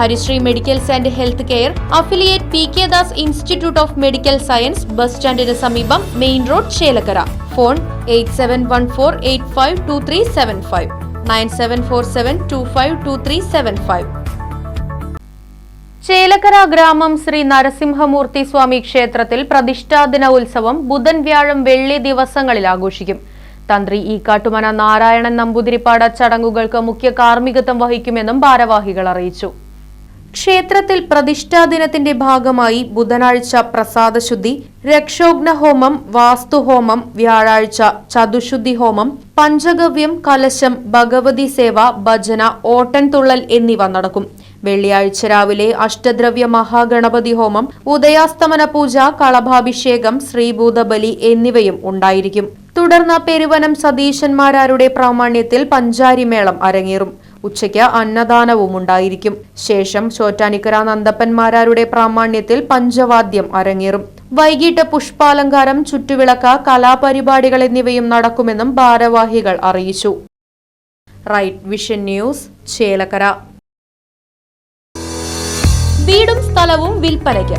Harisree medicals and health care affiliate P K Das institute of medical science bus സ്റ്റാൻഡിന് സമീപം main road Chelakkara. Phone eight seven one four eight five two three seven five. Nine seven four seven two five two three seven five. Chelakkara ഗ്രാമം ശ്രീ നരസിംഹമൂർത്തി സ്വാമി ക്ഷേത്രത്തിൽ പ്രതിഷ്ഠാദിന ഉത്സവം ബുധൻ വ്യാഴം വെള്ളി ദിവസങ്ങളിൽ ആഘോഷിക്കും. തന്ത്രി ഈക്കാട്ടുമന കാട്ടുമന നാരായണൻ നമ്പൂതിരിപ്പാട ചടങ്ങുകൾക്ക് മുഖ്യ കാർമ്മികത്വം വഹിക്കുമെന്നും ഭാരവാഹികൾ അറിയിച്ചു. ക്ഷേത്രത്തിൽ പ്രതിഷ്ഠാ ദിനത്തിന്റെ ഭാഗമായി ബുധനാഴ്ച പ്രസാദശുദ്ധി രക്ഷോഗ്ന ഹോമം വാസ്തുഹോമം വ്യാഴാഴ്ച ചതുശുദ്ധി ഹോമം പഞ്ചഗവ്യം കലശം ഭഗവതി സേവ ഭജന ഓട്ടൻതുള്ളൽ എന്നിവ നടക്കും. വെള്ളിയാഴ്ച രാവിലെ അഷ്ടദ്രവ്യ മഹാഗണപതി ഹോമം ഉദയാസ്തമന പൂജ കളഭാഭിഷേകം ശ്രീഭൂതബലി എന്നിവയും ഉണ്ടായിരിക്കും. തുടർന്ന് പെരുവനം സതീശന്മാരാരുടെ പ്രാമാണ്യത്തിൽ പഞ്ചാരിമേളം അരങ്ങേറും. ഉച്ചയ്ക്ക് അന്നദാനവും ഉണ്ടായിരിക്കും. ശേഷം ചോറ്റാനിക്കര നന്ദപ്പന്മാരാരുടെ പ്രാമാണ്യത്തിൽ പഞ്ചവാദ്യം അരങ്ങേറും. വൈകിട്ട് പുഷ്പാലങ്കാരം ചുറ്റുവിളക്ക് കലാപരിപാടികൾ എന്നിവയും നടക്കുമെന്നും ഭാരവാഹികൾ അറിയിച്ചു. Right vision news Chelakkara. വീടും സ്ഥലവും വിൽപ്പനയ്ക്ക്.